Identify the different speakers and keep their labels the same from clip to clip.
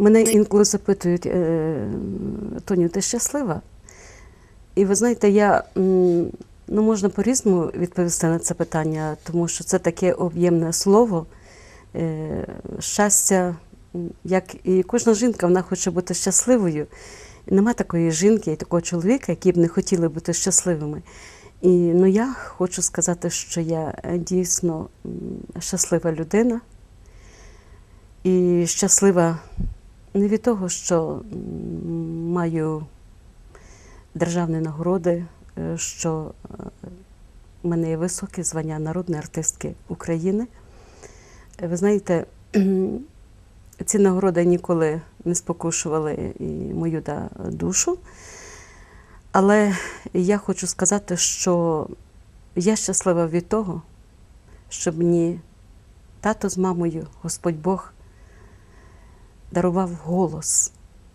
Speaker 1: Мене інколи запитують, е, Тоню, ти щаслива? І ви знаєте, я ну, можна по-різному відповісти на це питання, тому що це таке об'ємне слово. Е, Щастя, як і кожна жінка, вона хоче бути щасливою. Нема такої жінки і такого чоловіка, які б не хотіли бути щасливими. І ну, я хочу сказати, що я е, дійсно щаслива людина. І щаслива не від того, що маю державні нагороди, е, що е, в мене є високе звання народної артистки України. Е, Ви знаєте, ці нагороди ніколи не спокушували і мою да, душу. Але я хочу сказати, що я щаслива від того, що мені тато з мамою, Господь Бог, дарував голос,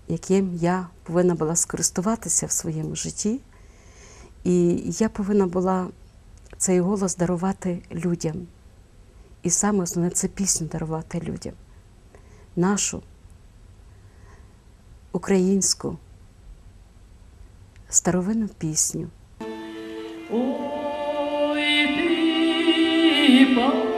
Speaker 1: яким я повинна була скористуватися в своєму житті. І я повинна була цей голос дарувати людям. І саме основне це пісню дарувати людям. Нашу українську старовинну пісню.
Speaker 2: Ой, ти, парубок,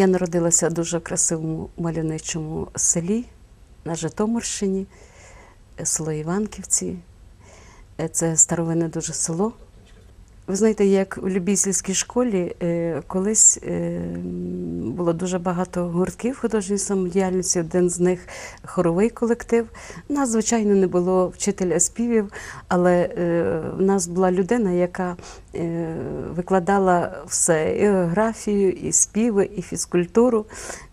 Speaker 2: Я
Speaker 1: народилася в дуже красивому мальовничому селі на Житомирщині, е, село Іванківці. Е, Це старовинне дуже село. Ви знаєте, як у Любійській школі е, колись е, було дуже багато гуртків художньої самодіяльності, один з них хоровий колектив. У нас, звичайно, не було вчителя співів, але е, в нас була людина, яка викладала все: і географію, і співи, і фізкультуру.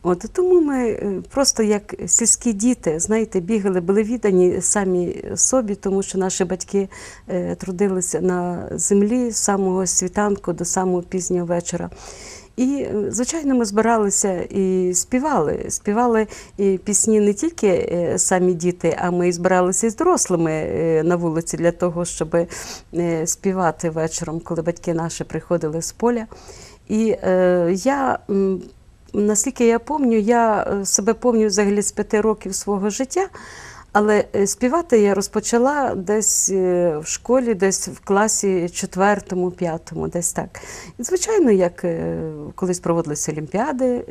Speaker 1: От тому ми е, просто як сільські діти, знаєте, бігали, були віддані самі собі, тому що наші батьки е, трудилися на землі з самого світанку до самого пізнього вечора. І, е, звичайно, ми збиралися і співали. Співали і пісні не тільки самі діти, а ми і збиралися і з дорослими на вулиці для того, щоб співати вечором, коли батьки наші приходили з поля. І е, я, наскільки я пам'ятаю, я е, себе пам'ятаю взагалі з п'яти років свого життя. Але е, співати я розпочала десь е, в школі, десь в класі четвертому, п'ятому, десь так. І, звичайно, як е, колись проводилися олімпіади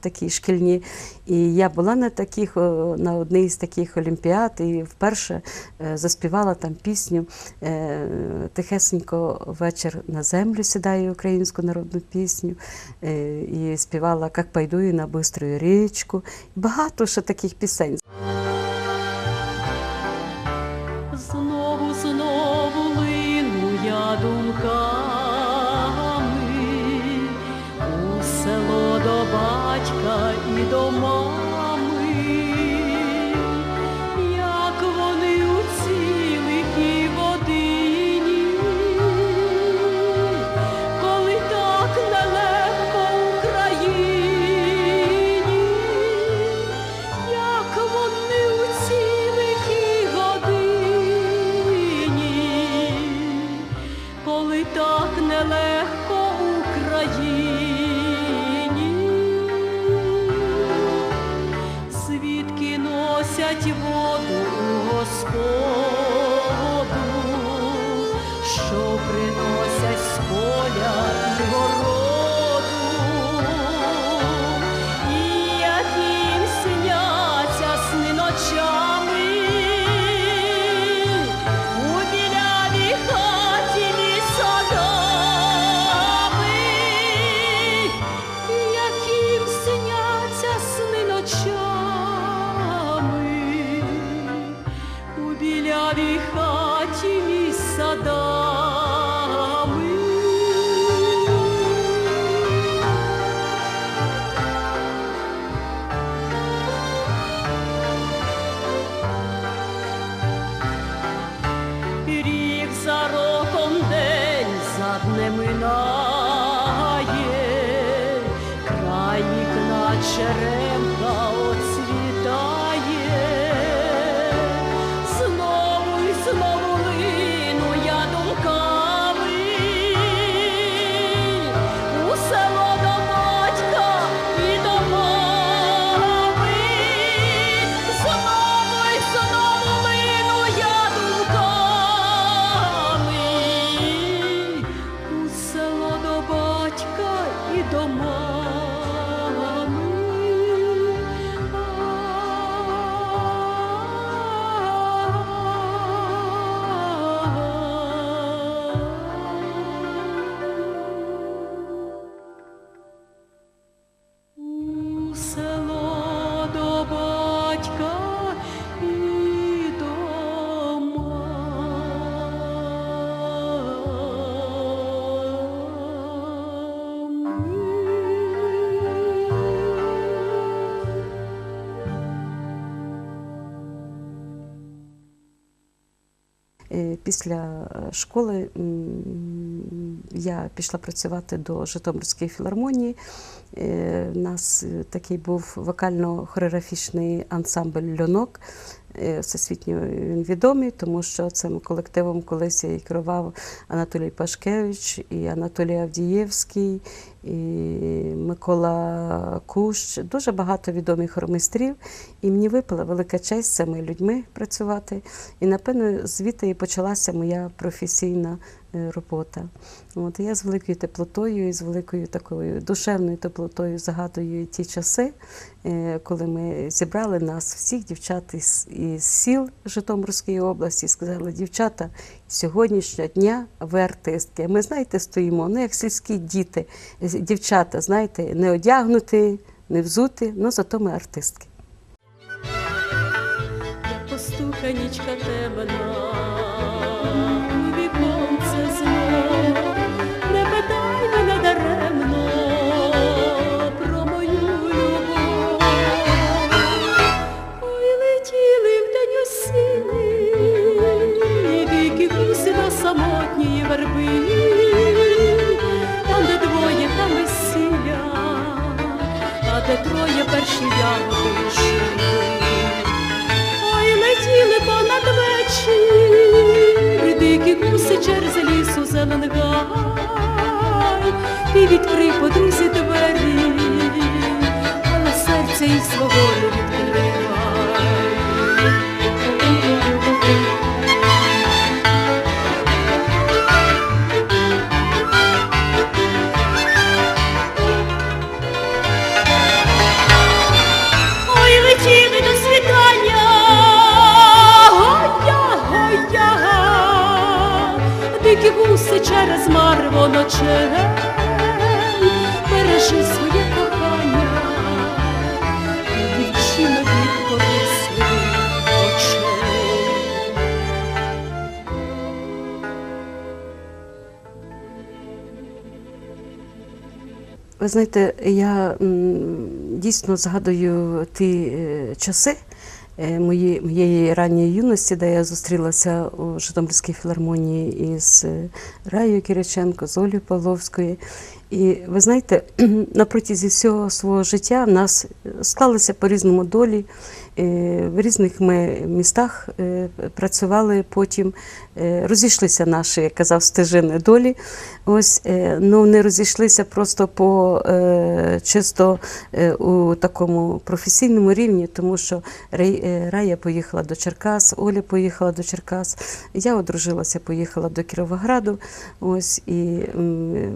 Speaker 1: такі шкільні, і я була на таких, на одній з таких олімпіад, і вперше заспівала там пісню Тихесенько вечір на землю сідає українську народну пісню. І співала Как пойду на биструю річку. Багато ще таких пісень. Bye. Після е, школи я пішла працювати до Житомирської філармонії. Е, У нас е, такий був вокально-хореографічний ансамбль Льонок. Е, Всесвітньо він відомий, тому що цим колективом колись і керував Анатолій Пашкевич, і Анатолій Авдієвський, і Микола Кущ. Дуже багато відомих хормейстрів. І мені випала велика честь з цими людьми працювати. І напевно звідти і почалася моя професійна е, робота. От я з великою теплотою і з великою такою душевною теплотою згадую ті часи, е, коли ми зібрали нас всіх дівчат із, із сіл Житомирської області і сказали, дівчата, сьогоднішнього дня ви артистки. Ми знаєте, стоїмо, ну як сільські діти, дівчата, знаєте, не одягнути, не взути, ну зато ми артистки.
Speaker 2: Як постуканічка темна,
Speaker 1: Ви знаєте, я дійсно згадую ті е, часи е, мої, моєї ранньої юності, де я зустрілася у Житомирській філармонії із е, Раєю Кириченко, з Олею Павловською. І ви знаєте, на протязі всього свого життя в нас склалися по-різному долі. Е, В різних ми містах е, працювали потім, е, розійшлися наші, як казав, стежини долі. Ось, е, ну, не розійшлися просто по е, чисто е, у такому професійному рівні, тому що е, Рая поїхала до Черкас, Оля поїхала до Черкас, я одружилася, поїхала до Кіровограду. Ось, і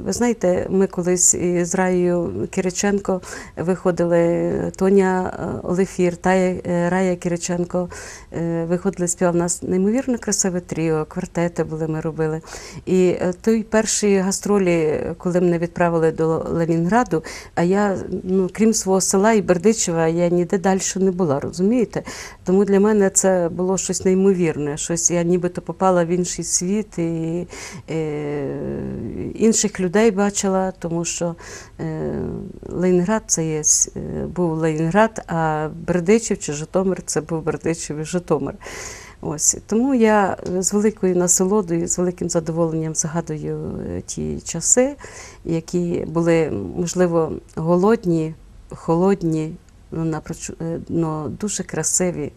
Speaker 1: ви знаєте, ми колись із Раєю Кириченко виходили, Тоня е, Олефір, е, Рая Кириченко е, виходили, співав у нас неймовірно красиве тріо, квартети були, ми робили. І той перші гастролі, коли мене відправили до Ленінграду, а я, ну, крім свого села і Бердичева, я ніде далі не була, розумієте? Тому для мене це було щось неймовірне, щось я нібито попала в інший світ і е, інших людей бачила, тому що е, Ленінград це є, е, був Ленінград, а Бердичів чи Житомир це був Бердичів і Житомир. Ось тому я з великою насолодою, з великим задоволенням згадую е, ті часи, які були, можливо, голодні, холодні, ну, напроч, ну, дуже красиві,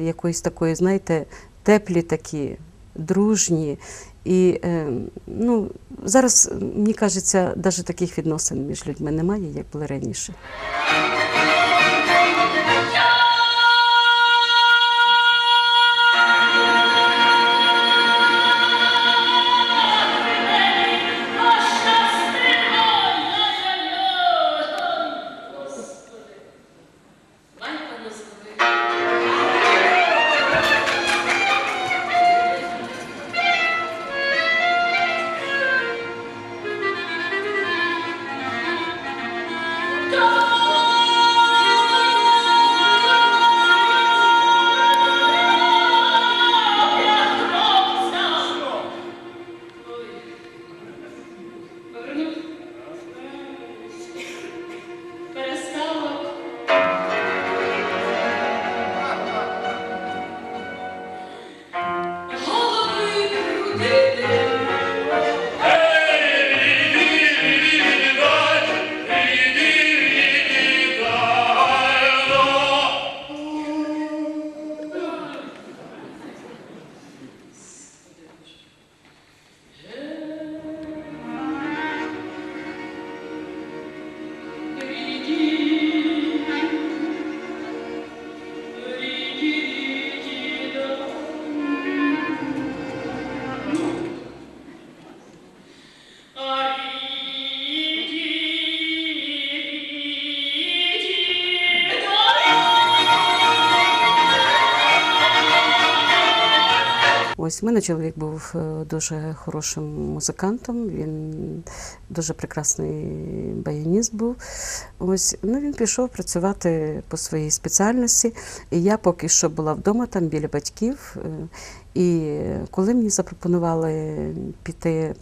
Speaker 1: якоїсь такої, знаєте, теплі такі, дружні. І е, ну, зараз, мені кажеться, навіть таких відносин між людьми немає, як були раніше. В мене чоловік був е, дуже хорошим музикантом. Він дуже прекрасний баяніст був. Ось ну він пішов працювати по своїй спеціальності. І я поки що була вдома там біля батьків. І коли мені запропонували піти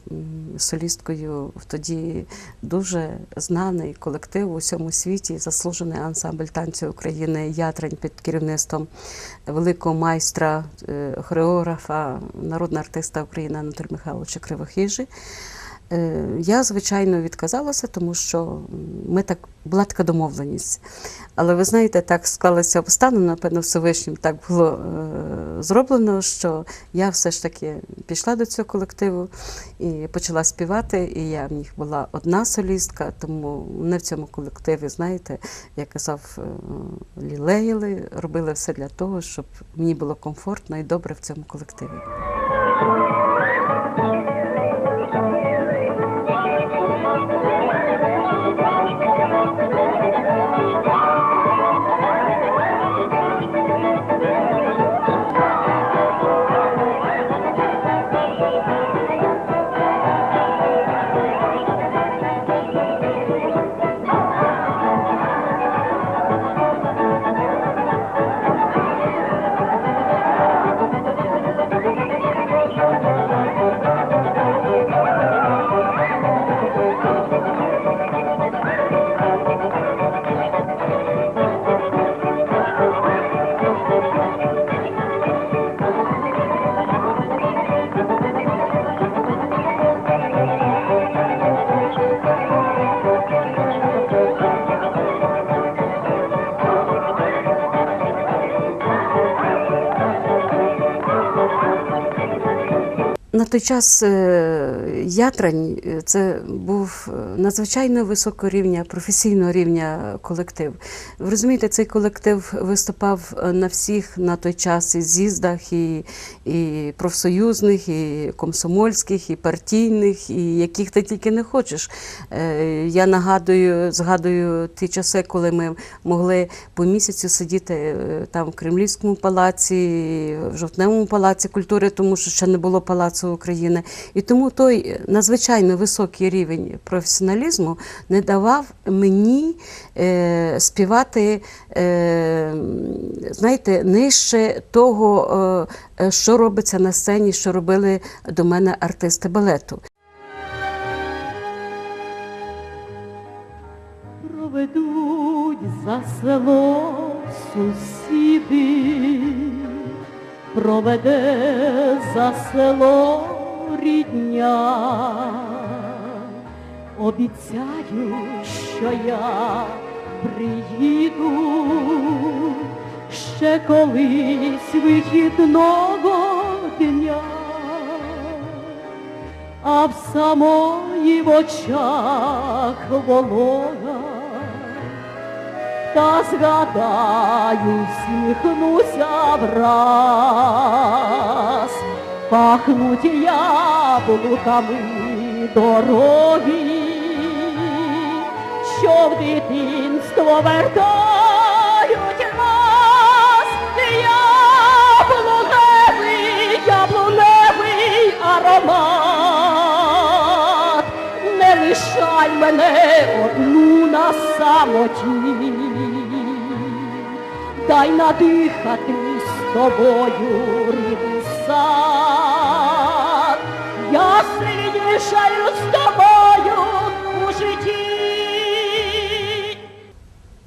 Speaker 1: солісткою в тоді дуже знаний колектив у всьому світі, заслужений ансамбль танцю України Ятрень під керівництвом великого майстра, е, хореографа, народного артиста України Анатолія Михайловича Кривохижі. Е, Я, звичайно, відказалася, тому що ми так була така домовленість. Але ви знаєте, так склалося обставини, напевно, Всевишнім так було е, зроблено, що я все ж таки пішла до цього колективу і почала співати. І я в них була одна солістка, тому мене в цьому колективі, знаєте, як казав, е, лілеїли, робили все для того, щоб мені було комфортно і добре в цьому колективі. Час е, Ятрань е, це був е, надзвичайно високого рівня, професійного рівня колектив. Ви розумієте, цей колектив виступав е, на всіх на той час і з'їздах, і, і профсоюзних, і комсомольських, і партійних, і яких ти тільки не хочеш. Я нагадую, згадую ті часи, коли ми могли по місяцю сидіти там в Кремлівському палаці, в Жовтневому палаці культури, тому що ще не було палацу України. І тому той надзвичайно високий рівень професіоналізму не давав мені е, співати, е, знаєте, нижче того, е, що робиться на сцені, що робили до мене артисти балету.
Speaker 2: Проведуть за село сусіди, проведе за село рідня. Обіцяю, що я приїду ще колись вихідного дня а в самої в очах волога, та згадаю, всміхнуся враз, пахнуть яблуками дороги, що в дитинство вертають нас, яблуневий, яблуневий аромат, не лишай мене одну на самоті, дай надихати з тобою рідний сад, сильнішаю з тобою у житті.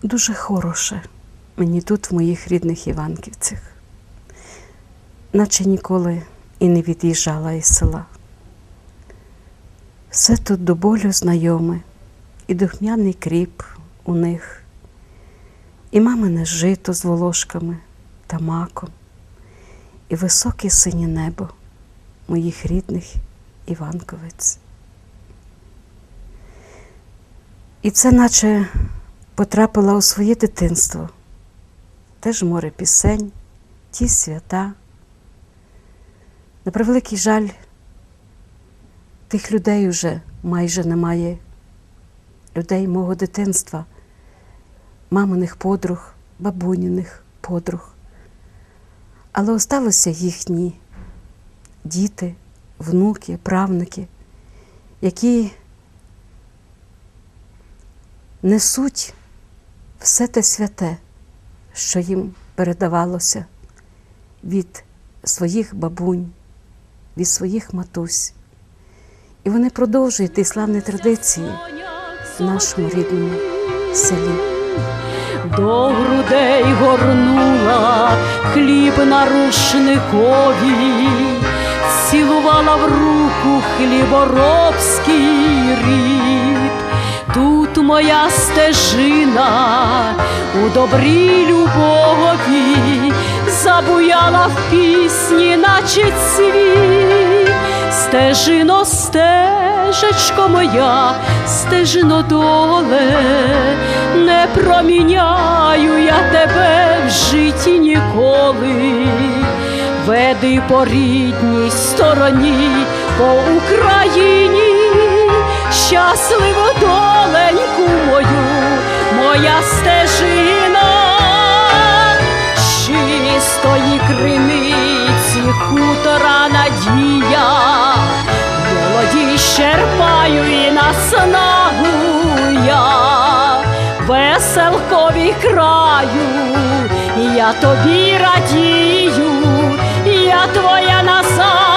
Speaker 1: Дуже хороше мені тут, в моїх рідних Іванківцях, наче ніколи і не від'їжджала із села. Все тут до болю знайоме, і духмяний кріп у них, і мамине жито з волошками та маком, і високе синє небо моїх рідних Іванковиць. І це наче потрапила у своє дитинство, теж море пісень, ті свята. На превеликий жаль, тих людей уже майже немає, людей мого дитинства, маминих подруг, бабуніних подруг. Але осталися їхні діти, внуки, правнуки, які несуть все те святе, що їм передавалося від своїх бабунь, від своїх матусь. І вони продовжують ті славні традиції в нашому рідному селі.
Speaker 2: До грудей горнула хліб на рушникові, цілувала в руку хліборобський рід. Тут моя стежина у добрій любові забуяла в пісні, наче цвіт. Стежино, стежечко моя, стежино доле, не проміняю я тебе в житті ніколи. Веди по рідній стороні, по Україні, щасливу доленьку мою, моя стежина, чистої криниці хутора надія, молоді щерпаю і наснагу я, веселкові краю, я тобі радію, твоя назад.